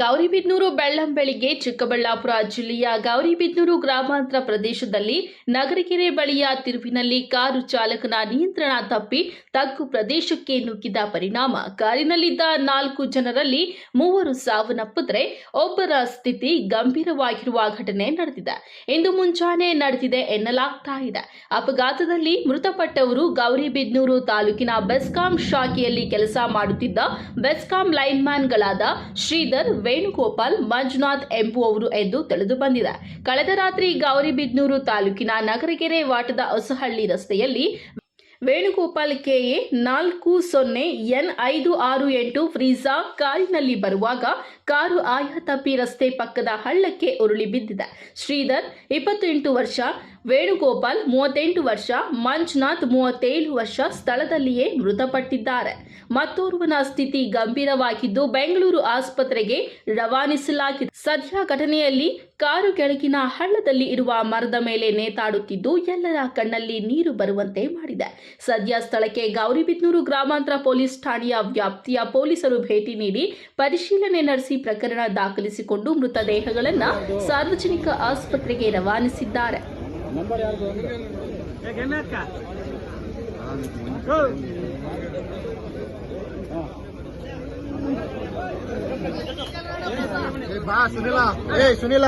ಗೌರಿಬಿದನೂರು ಬೆಳ್ಳಂಬೆಳಿಗ್ಗೆ ಚಿಕ್ಕಬಳ್ಳಾಪುರ ಜಿಲ್ಲೆಯ ಗೌರಿಬಿದ್ನೂರು ಗ್ರಾಮಾಂತರ ಪ್ರದೇಶದಲ್ಲಿ ನಗರಕೆರೆ ಬಳಿಯ ತಿರುವಿನಲ್ಲಿ ಕಾರು ಚಾಲಕನ ನಿಯಂತ್ರಣ ತಪ್ಪಿ ತಗ್ಗು ಪ್ರದೇಶಕ್ಕೆ ನುಗ್ಗಿದ ಪರಿಣಾಮ. ಕಾರಿನಲ್ಲಿದ್ದ ನಾಲ್ಕು ಜನರಲ್ಲಿ ಮೂವರು ಸಾವನ್ನಪ್ಪಿದ್ರೆ ಒಬ್ಬರ ಸ್ಥಿತಿ ಗಂಭೀರವಾಗಿರುವ ಘಟನೆ ನಡೆದಿದೆ. ಇಂದು ಮುಂಜಾನೆ ನಡೆದಿದೆ ಎನ್ನಲಾಗ್ತಾ ಇದೆ. ಅಪಘಾತದಲ್ಲಿ ಮೃತಪಟ್ಟವರು ಗೌರಿಬಿದ್ನೂರು ತಾಲೂಕಿನ ಬೆಸ್ಕಾಂ ಶಾಖೆಯಲ್ಲಿ ಕೆಲಸ ಮಾಡುತ್ತಿದ್ದ ಬೆಸ್ಕಾಂ ಲೈನ್ಮ್ಯಾನ್ಗಳಾದ ಶ್ರೀಧರ್ ವೇಣುಗೋಪಾಲ್ ಮಂಜುನಾಥ್ ಎಂಬುವವರು ಎಂದು ತಿಳಿದು ಬಂದಿದೆ. ಕಳೆದ ರಾತ್ರಿ ಗೌರಿಬಿದನೂರು ತಾಲೂಕಿನ ನಗರಗೆರೆ ವಾಟದ ಹೊಸಹಳ್ಳಿ ರಸ್ತೆಯಲ್ಲಿ ವೇಣುಗೋಪಾಲ್ ಕೆಎ ನಾಲ್ಕು ಸೊನ್ನೆ ಎನ್ ಐದು ಆರು ಎಂಟು ಫ್ರೀಜಾ ಕಾರಿನಲ್ಲಿ ಬರುವಾಗ ಕಾರು ಆಯತಪ್ಪಿ ರಸ್ತೆ ಪಕ್ಕದ ಹಳ್ಳಕ್ಕೆ ಉರುಳಿ ಬಿದ್ದಿದೆ. ಶ್ರೀಧರ್, ಇಪ್ಪತ್ತೆಂಟು ವರ್ಷ, ವೇಣುಗೋಪಾಲ್, ಮೂವತ್ತೆಂಟು ವರ್ಷ, ಮಂಜುನಾಥ್, ಮೂವತ್ತೇಳು ವರ್ಷ ಸ್ಥಳದಲ್ಲಿಯೇ ಮೃತಪಟ್ಟಿದ್ದಾರೆ. ಮತ್ತೋರ್ವನ ಸ್ಥಿತಿ ಗಂಭೀರವಾಗಿದ್ದು ಬೆಂಗಳೂರು ಆಸ್ಪತ್ರೆಗೆ ರವಾನಿಸಲಾಗಿದೆ. ಸದ್ಯ ಘಟನೆಯಲ್ಲಿ ಕಾರು ಕೆಳಗಿನ ಹಳ್ಳದಲ್ಲಿ ಇರುವ ಮರದ ಮೇಲೆ ನೇತಾಡುತ್ತಿದ್ದು ಎಲ್ಲರ ಕಣ್ಣಲ್ಲಿ ನೀರು ಬರುವಂತೆ ಮಾಡಿದೆ. ಸದ್ಯ ಸ್ಥಳಕ್ಕೆ ಗೌರಿಬಿದ್ನೂರು ಗ್ರಾಮಾಂತರ ಪೊಲೀಸ್ ಠಾಣೆಯ ವ್ಯಾಪ್ತಿಯ ಪೊಲೀಸರು ಭೇಟಿ ನೀಡಿ ಪರಿಶೀಲನೆ ನಡೆಸಿ ಪ್ರಕರಣ ದಾಖಲಿಸಿಕೊಂಡು ಮೃತದೇಹಗಳನ್ನು ಸಾರ್ವಜನಿಕ ಆಸ್ಪತ್ರೆಗೆ ರವಾನಿಸಿದ್ದಾರೆ. ಬಾ ಸುನಿಲ. ಏ ಸುನಿಲ.